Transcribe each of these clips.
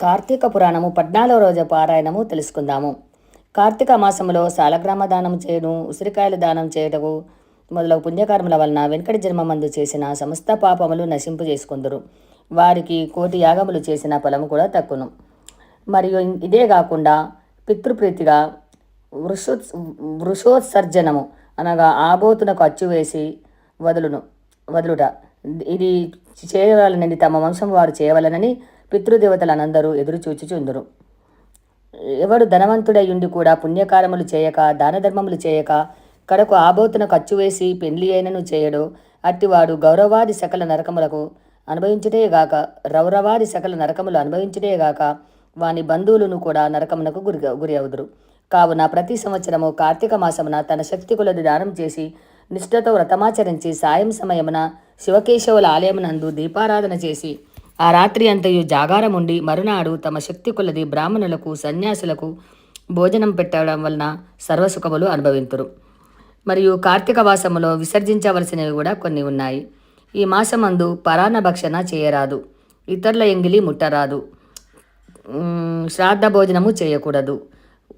కార్తీక పురాణము పద్నాలుగో రోజు పారాయణము తెలుసుకుందాము. కార్తీక మాసంలో సాలగ్రామ దానం చేయడం ఉసిరికాయలు దానం చేయటము మొదలగు పుణ్యకర్మల వలన వెంకటి జన్మమందు చేసిన సమస్త పాపములు నశింపు చేసుకుందరు. వారికి కోటి యాగములు చేసిన ఫలము కూడా తక్కును. మరియు ఇదే కాకుండా పితృప్రీతిగా వృషో వృషోత్సర్జనము అనగా ఆబోతునకు అచ్చు వేసి వదులును వదులుట. ఇది చేయవలనని తమ వంశం వారు చేయవలనని పితృదేవతలనందరూ ఎదురు చూచుచుందురు. ఎవడు ధనవంతుడయ్యుండి కూడా పుణ్యకారములు చేయక దానధర్మములు చేయక కడకు ఆబోతున ఖర్చు వేసి పెండ్లి అయినను చేయడు. అట్టివాడు గౌరవాది సకల నరకములకు అనుభవించుటేగాక రౌరవాది సకల నరకములు అనుభవించుటేగాక వాని బంధువులను కూడా నరకమునకు గురి గురి అవుదురు. కావున ప్రతి సంవత్సరము కార్తీక మాసమున తన శక్తి కొలది దానం చేసి నిష్ఠతో వ్రతమాచరించి సాయం సమయమున శివకేశవుల ఆలయమునందు దీపారాధన చేసి ఆ రాత్రి అంతయు జాగారం ఉండి మరునాడు తమ శక్తి కొలది బ్రాహ్మణులకు సన్యాసులకు భోజనం పెట్టడం వలన సర్వసుఖములు అనుభవింతురు. మరియు కార్తీక మాసములో విసర్జించవలసినవి కూడా కొన్ని ఉన్నాయి. ఈ మాసమందు పరాణ భక్షణ చేయరాదు. ఇతరుల ఎంగిలి ముట్టరాదు. శ్రాద్ధ భోజనము చేయకూడదు.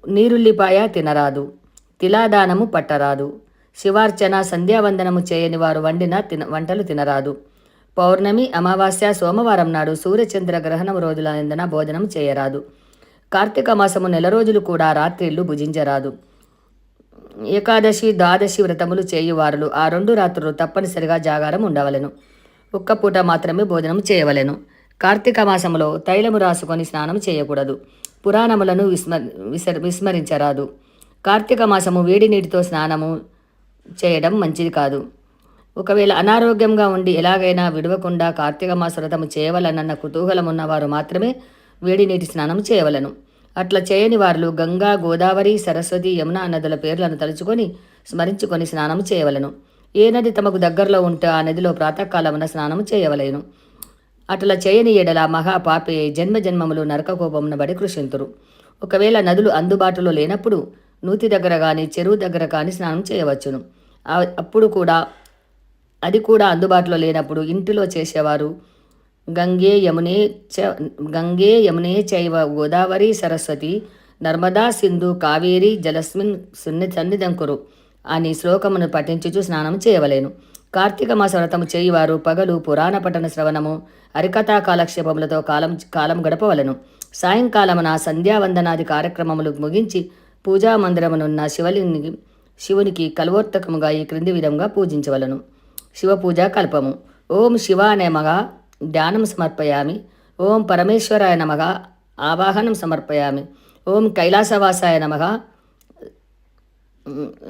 నీరుల్లిపాయ తినరాదు. తిలాదానము పట్టరాదు. శివార్చన సంధ్యావందనము చేయని వారు వండిన తిన వంటలు తినరాదు. పౌర్ణమి అమావాస్య సోమవారం నాడు సూర్యచంద్ర గ్రహణం రోజుల నిందన భోజనం చేయరాదు. కార్తీక మాసము నెల రోజులు కూడా రాత్రిళ్ళు భుజించరాదు. ఏకాదశి ద్వాదశి వ్రతములు చేయువారులు ఆ రెండు రాత్రులు తప్పనిసరిగా జాగారం ఉండవలెను. ఒక్క పూట మాత్రమే భోజనం చేయవలెను. కార్తీక మాసములో తైలము రాసుకొని స్నానం చేయకూడదు. పురాణములను విస్మ విసర్ విస్మరించరాదు. కార్తీక మాసము వేడి నీటితో స్నానము చేయడం మంచిది కాదు. ఒకవేళ అనారోగ్యంగా ఉండి ఎలాగైనా విడవకుండా కార్తీక మాస వ్రతము చేయవలనన్న కుతూహలం ఉన్నవారు మాత్రమే వేడి నీటి స్నానం చేయవలను. అట్లా చేయని వారు గంగా గోదావరి సరస్వతి యమున నదుల పేర్లను తలుచుకొని స్మరించుకొని స్నానం చేయవలను. ఏ నది తమకు దగ్గరలో ఉంటే ఆ నదిలో ప్రాతకాలమున స్నానం చేయవలేను. అట్లా చేయని ఎడల మహాపాపే జన్మ జన్మములు నరకకోపమున బడి కృషింతురు. ఒకవేళ నదులు అందుబాటులో లేనప్పుడు నూతి దగ్గర కానీ చెరువు దగ్గర కానీ స్నానం చేయవచ్చును. అప్పుడు కూడా అది కూడా అందుబాటులో లేనప్పుడు ఇంటిలో చేసేవారు. గంగే యమునే చ గంగే యమునే చైవ గోదావరి సరస్వతి నర్మదా సింధు కావేరి జలస్మిన్ సున్ని సన్నిధంకురు అని శ్లోకమును పఠించుచు స్నానం చేయవలేను. కార్తీక మాస వ్రతము చేయువారు పగలు పురాణ పఠన శ్రవణము హరికథా కాలక్షేపములతో కాలం కాలం గడపవలను. సాయంకాలమున సంధ్యావందనాది కార్యక్రమములు ముగించి పూజా మందిరమునున్న శివలింగి శివునికి కల్వోర్తకముగా ఈ క్రింది విధంగా పూజించవలను. శివపూజ కల్పము. ఓం శివాయ నమగా ధ్యానం సమర్పయామి. ఓం పరమేశ్వరాయ నమగా ఆవాహనం సమర్పయామి. ఓం కైలాసవాసాయ నమగా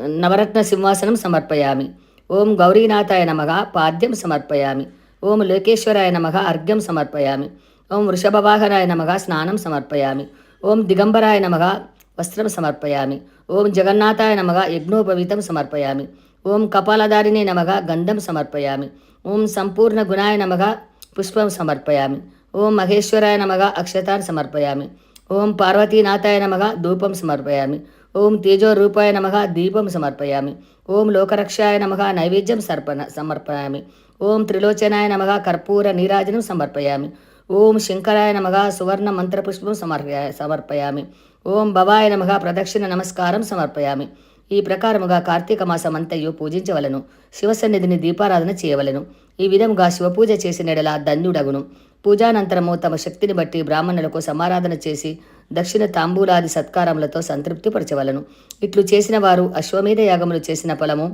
నవరత్న సింహాసనం సమర్పయామి. ఓం గౌరీనాథాయ నమగా పాద్యం సమర్పయామి. ఓం లోకేశ్వరాయ నమగా అర్ఘ్యం సమర్పయామి. ఓం వృషభవాహనాయ నమగా స్నానం సమర్పయామి. ఓం దిగంబరాయ నమగా వస్త్రం సమర్పయామి. ఓం జగన్నాథాయ నమగా యజ్ఞోపవీతం సమర్పయామి. ఓం కపాలధారిణే నమగా గంధం సమర్పయామి. ఓం సంపూర్ణ గుణాయ నమగా పుష్పం సమర్పయామి. ఓం మహేశ్వరాయ నమగా అక్షతాన్ సమర్పయామి. ఓం పార్వతీనాథాయ నమగా ధూపం సమర్పయామి. ఓం తేజో రూపాయ నమః దీపం సమర్పయామి. ఓం లోకరక్షాయ నమః నైవేద్యం సర్పణ సమర్పయామి. ఓం త్రిలోచనాయ నమః కర్పూర నీరాజనం సమర్పయామి. ఓం శంకరాయ నమః సువర్ణ మంత్రపుష్పం సమర్పయ సమర్పయామి. ఓం భవాయ నమః ప్రదక్షిణ నమస్కారం సమర్పయామి. ఈ ప్రకారముగా కార్తీక మాసమంతయు పూజించవలను. శివసన్నిధిని దీపారాధన చేయవలను. ఈ విధముగా శివపూజ చేసినడల ధన్యుడగును. పూజానంతరము తమ శక్తిని బట్టి బ్రాహ్మణులకు సమారాధన చేసి దక్షిణ తాంబూలాది సత్కారములతో సంతృప్తిపరచవలను. ఇట్లు చేసిన వారు అశ్వమేధ యాగములు చేసిన ఫలము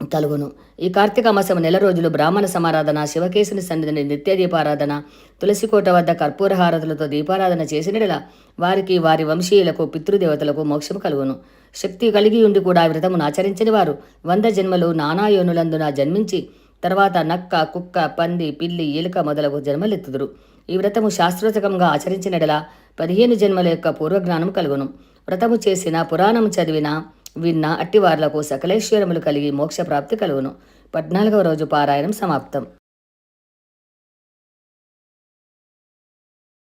కలుగును ఈ కార్తీక మాసం నెల రోజులు బ్రాహ్మణ సమారాధన శివకేశుని సన్నిధిని నిత్య దీపారాధన తులసికోట వద్ద కర్పూర హారతులతో దీపారాధన చేసినడల వారికి వారి వంశీయులకు పితృదేవతలకు మోక్షము కలుగును. శక్తి కలిగి ఉండి కూడా ఈ వ్రతమును ఆచరించని వారు వంద జన్మలు నానాయోనులందున జన్మించి తర్వాత నక్క కుక్క పంది పిల్లి ఎలుక మొదలగు జన్మలెత్తుదురు. ఈ వ్రతము శాస్త్రోతకంగా ఆచరించినడల పదిహేను జన్మల యొక్క పూర్వజ్ఞానం కలుగును. వ్రతము చేసిన పురాణము చదివిన విన్న అట్టివార్లకు సకలేశ్వరములు కలిగి మోక్ష ప్రాప్తి కలుగును. పద్నాలుగవ రోజు పారాయణం సమాప్తం.